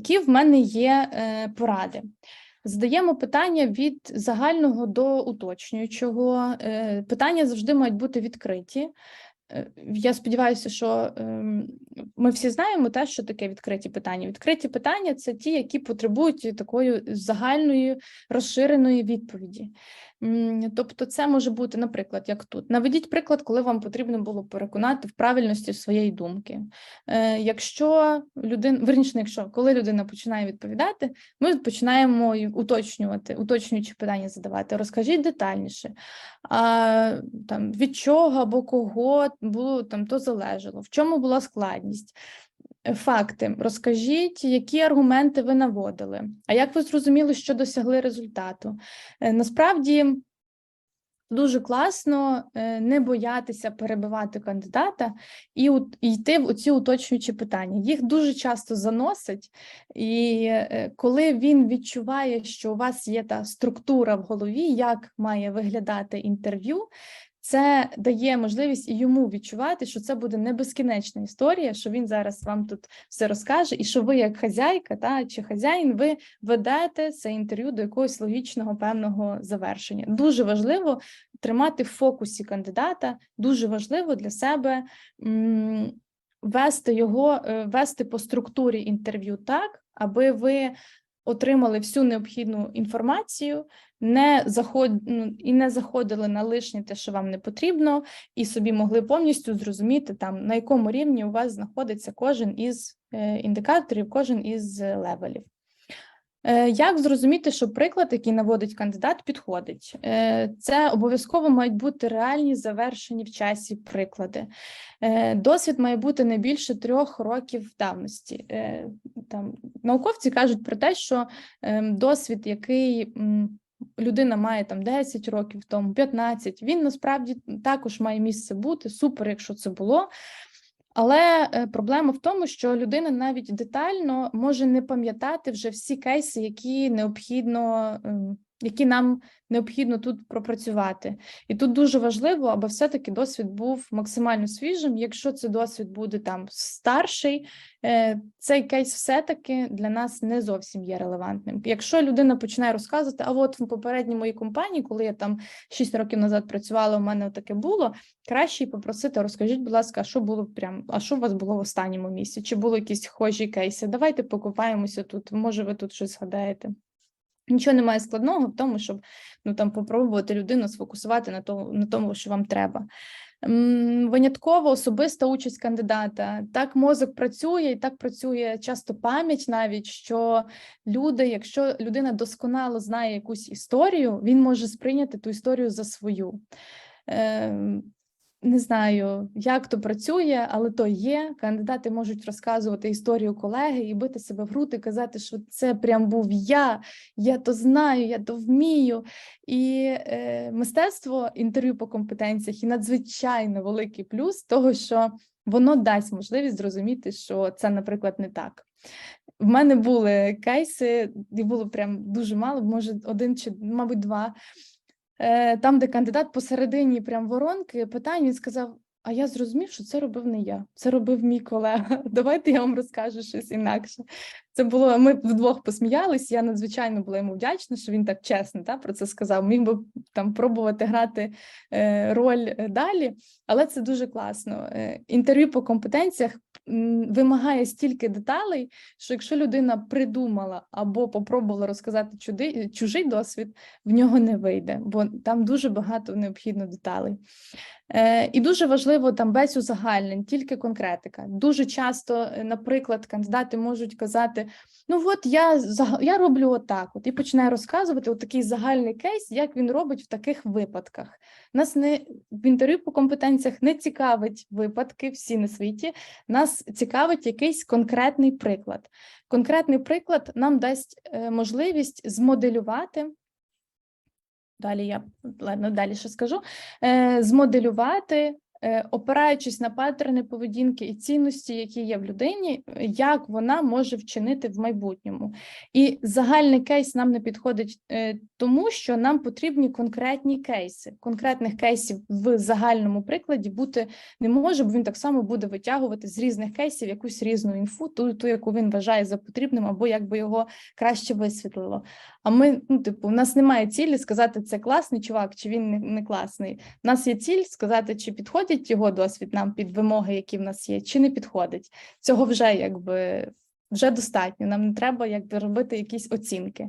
Які в мене є е, поради? Задаємо питання від загального до уточнюючого. Е, Питання завжди мають бути відкриті. Е, Я сподіваюся, що ем, ми всі знаємо те, що таке відкриті питання. Відкриті питання це ті, які потребують такої загальної розширеної відповіді. Тобто, це може бути, наприклад, як тут. Наведіть приклад, коли вам потрібно було переконати в правильності своєї думки. Е, Якщо людина, верніше, якщо коли людина починає відповідати, ми починаємо уточнювати, уточнюючи питання задавати. Розкажіть детальніше, а, там, від чого або кого було там то залежало, в чому була складність. Е, Факти, розкажіть, які аргументи ви наводили, а як ви зрозуміли, що досягли результату? Е, Насправді дуже класно е, не боятися перебивати кандидата і йти в ці уточнюючі питання. Їх дуже часто заносить, і коли він відчуває, що у вас є та структура в голові, як має виглядати інтерв'ю, це дає можливість і йому відчувати, що це буде не безкінечна історія, що він зараз вам тут все розкаже, і що ви, як хазяйка та чи хазяїн, ви ведете це інтерв'ю до якогось логічного певного завершення. Дуже важливо тримати в фокусі кандидата, дуже важливо для себе вести його, е, вести по структурі інтерв'ю так, аби ви отримали всю необхідну інформацію, не заход... ну, і не заходили на лишнє те, що вам не потрібно, і собі могли повністю зрозуміти, там, на якому рівні у вас знаходиться кожен із е, індикаторів, кожен із е, левелів. Е, Як зрозуміти, що приклад, який наводить кандидат, підходить? Це обов'язково мають бути реальні завершені в часі приклади. Досвід має бути не більше трьох років давності. Там науковці кажуть про те, що ем, досвід, який людина має там 10 років тому, 15, він насправді також має місце бути. Супер, якщо це було. Але е, проблема в тому, що людина навіть детально може не пам'ятати вже всі кейси, які необхідно, ем, які нам необхідно тут пропрацювати. І тут дуже важливо, аби все-таки досвід був максимально свіжим. Якщо цей досвід буде там старший, е, цей кейс все-таки для нас не зовсім є релевантним. Якщо людина починає розказувати, а от в попередній моїй компанії, коли я там 6 років назад працювала, у мене таке було. Краще попросити, розкажіть, будь ласка, що було прям, а що у вас було в останньому місці? Чи були якісь схожі кейси? Давайте покупаємося тут. Може, ви тут щось згадаєте. Нічого немає складного в тому, щоб ну там попробувати людину сфокусувати на тому, на тому, що вам треба. Винятково особиста участь кандидата. Так мозок працює, і так працює часто пам'ять навіть, що люди, якщо людина досконало знає якусь історію, він може сприйняти ту історію за свою. Не знаю, як то працює, але то є. Кандидати можуть розказувати історію колеги і бити себе в груди, казати, що це прям був я, я то знаю, я то вмію. І е, мистецтво інтерв'ю по компетенціях і надзвичайно великий плюс того, що воно дасть можливість зрозуміти, що це, наприклад, не так. В мене були кейси, і було прям дуже мало, може, один чи, мабуть, два. Е, Там, де кандидат посередині прям воронки питань, він сказав: А я зрозумів, що це робив не я, це робив мій колега. Давайте я вам розкажу щось інакше. Це було. Ми вдвох посміялись. Я надзвичайно була йому вдячна, що він так чесно та, про це сказав. Міг би там пробувати грати е, роль е, далі, але це дуже класно. Інтерв'ю по компетенціях вимагає стільки деталей, що якщо людина придумала або попробувала розказати чуди, чужий досвід, в нього не вийде, бо там дуже багато необхідно деталей. Е, І дуже важливо там без узагальнень, тільки конкретика. Дуже часто, е, наприклад, кандидати можуть казати: ну от я я роблю отак, от і починає розказувати такий загальний кейс, як він робить в таких випадках. Нас не в інтерв'ю по компетенціях не цікавить випадки всі на світі. Нас цікавить якийсь конкретний приклад. Конкретний приклад нам дасть е, можливість змоделювати. Далі я ладно, далі ще скажу. Е, змоделювати опираючись на паттерни поведінки і цінності, які є в людині, е, як вона може вчинити в майбутньому. І загальний кейс нам не підходить, е, тому що нам потрібні конкретні кейси. Конкретних кейсів в загальному прикладі бути не може, бо він так само буде витягувати з різних кейсів якусь різну інфу, ту, ту, яку він вважає за потрібним, або якби його краще висвітлило. А ми, ну, типу, у нас немає цілі сказати, це класний чувак, чи він не, класний. У нас є ціль сказати, чи підходить його досвід нам під вимоги, які в нас є, чи не підходить. Цього вже якби вже достатньо. Нам не треба якби робити якісь оцінки.